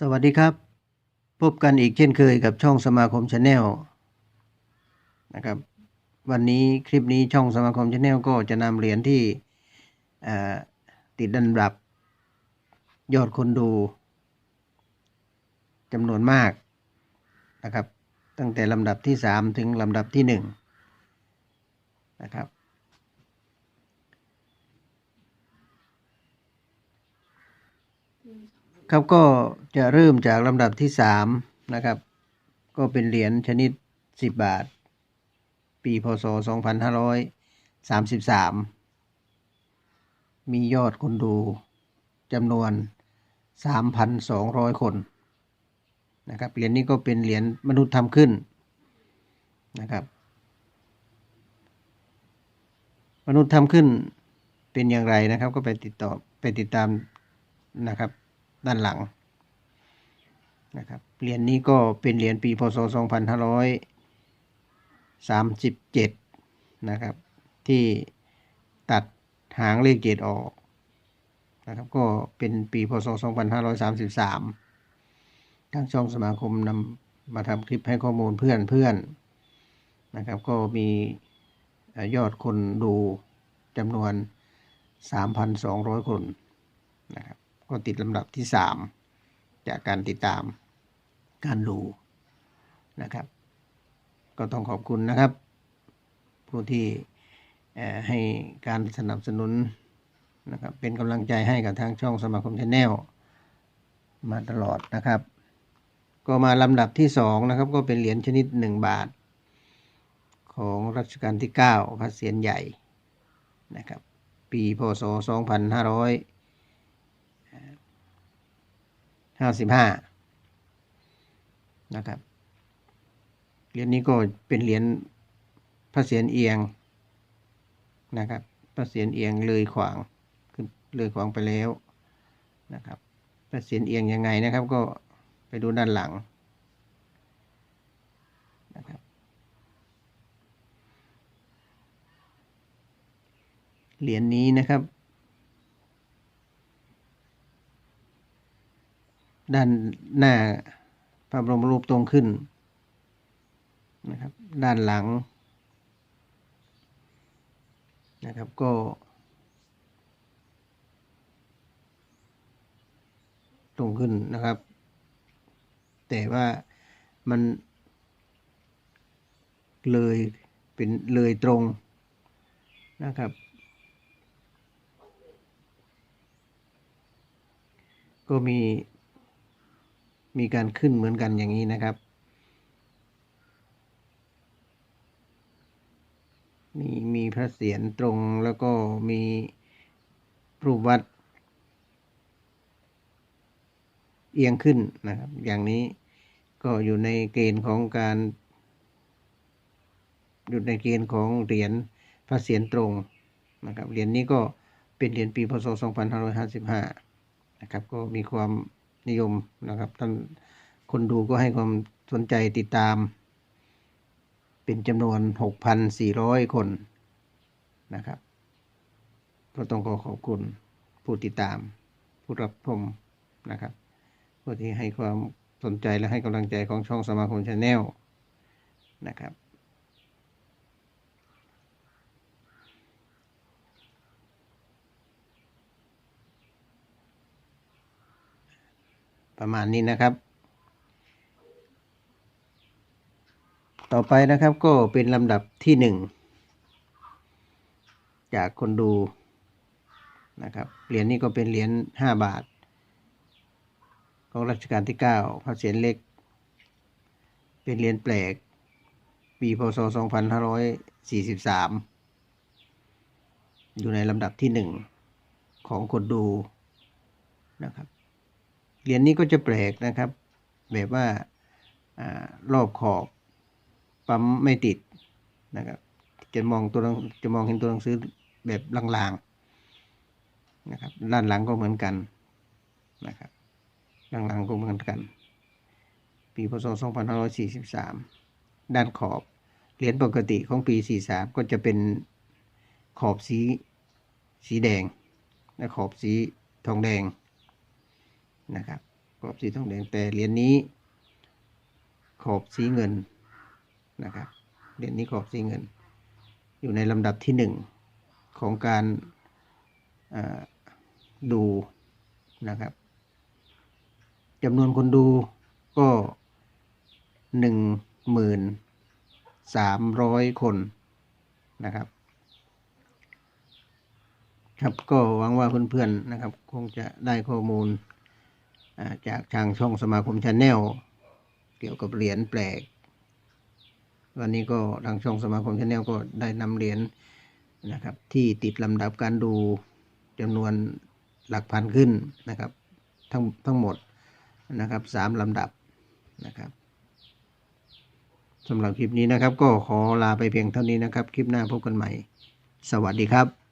สวัสดีครับ พบกันอีกเช่นเคยกับช่องสมาคมชาแนลนะครับ วันนี้คลิปนี้ช่องสมาคมชาแนลก็จะนำเหรียญที่ติดดันดับ ยอดคนดูจำนวนมากนะครับ ตั้งแต่ลำดับที่ 3 ถึงลำดับที่ 1 นะครับ ครับก็จะเริ่มจากลำดับที่สามนะครับ ก็เป็นเหรียญชนิดสิบบาท ปีพศสองพันห้าร้อยสามสิบสามมียอดคนดูจำนวนสามพันสองร้อยคนนะครับเหรียญนี้ก็เป็นเหรียญมนุษย์ทำขึ้นนะครับ มนุษย์ทำขึ้นเป็นอย่างไรนะครับ ก็ไปติดต่อไปติดตามนะครับ ด้านหลังนะครับเหรียญนี้ก็เป็นเหรียญปีพศ 2537 นะครับ ที่ตัดหางเลขเจ็ดออกนะครับก็เป็นปีพศ 2533 ทางช่องสมาคมนำมาทำคลิปให้ข้อมูลเพื่อนเพื่อนนะครับ ก็มียอดคนดูจำนวน 3,200 คนนะครับ ก็ติดลำดับที่ 3 จากการติดตามการดูนะครับ ก็ต้องขอบคุณนะครับ ผู้ที่ให้การสนับสนุนนะครับเป็นกำลังใจให้กับทางช่องสมาคมชาแนลมาตลอดนะครับ ก็มาลำดับที่2นะครับก็เป็นเหรียญชนิด 1 บาท ของรัชกาลที่ 9 พระเศียรใหญ่นะครับ ปีพศ 2500 ห้าสิบห้านะครับ เหรียญนี้ก็เป็นเหรียญพระเศียรเอียงนะครับ พระเศียรเอียงเลยขวางขึ้นเลยขวางไปแล้วนะครับ พระเศียรเอียงยังไงนะครับ ก็ไปดูด้านหลังนะครับ เหรียญนี้นะครับ ด้านหน้าพระบรมรูปตรงขึ้นนะครับ ด้านหลังนะครับก็ ตรงขึ้นนะครับ แต่ว่ามันเลยเป็นเลยตรงนะครับ ก็มี มีการขึ้นเหมือนกันอย่างนี้นะครับมีมีพระเศียรตรงแล้วก็มีรูปวัด เอียงขึ้นนะครับ อย่างนี้ก็อยู่ในเกณฑ์ของการอยู่ในเกณฑ์ของเหรียญพระเศียรตรงนะครับเหรียญนี้ก็เป็นเหรียญปีพศ 2555 นะครับ ก็มีความ นิยมนะครับ ท่านคนดูก็ให้ความสนใจติดตาม เป็นจำนวน 6,400 คนนะครับก็ต้องขอขอบคุณผู้ติดตาม ผู้รับชมนะครับผู้ที่ให้ความสนใจและให้กำลังใจของช่องสมาคมชาแนลนะครับ ประมาณนี้นะครับ ต่อไปนะครับก็เป็นลำดับที่หนึ่งจากคนดูนะครับเหรียญนี้ก็เป็นเหรียญห้าบาท ของรัชกาลที่เก้าพระเศียรเล็ก เป็นเหรียญแปลก ปีพศสองพันห้าร้อยสี่สิบสามอยู่ในลำดับที่หนึ่งของคนดูนะครับ เหรียญนี้ก็จะแปลกนะครับ แบบว่าอรอบขอบปั๊มไม่ติดนะครับ จะมองตัวจะมองเห็นตัวหนังสือแบบลางๆนะครับ ด้านหลังก็เหมือนกันนะครับด้านหลังก็เหมือนกัน ปีพศ 2543 ด้านขอบเหรียญปกติของปี 43 ก็จะเป็นขอบสีสีแดงและขอบสีทองแดง นะครับก็อบสีทองแดงแต่เหรียญนี้ ขอบสีเงินนะครับเหรียญนี้ขอบสีเงิน อยู่ในลำดับที่หนึ่งของการดูนะครับจำนวนคนดูก็หนึ่งหมื่นสามร้อยคนนะครับ ครับก็หวังว่าเพื่อนๆนะครับ คงจะได้ข้อมูล จากทางช่องสมาคมชาแนลเกี่ยวกับเหรียญแปลก วันนี้ก็ทางช่องสมาคมชาแนลก็ได้นำเหรียญนะครับที่ติดลำดับการดูจำนวนหลักพันขึ้นนะครับ ทั้งทั้งหมดนะครับสามลำดับนะครับสำหรับคลิปนี้นะครับ ก็ขอลาไปเพียงเท่านี้นะครับ คลิปหน้าพบกันใหม่ สวัสดีครับ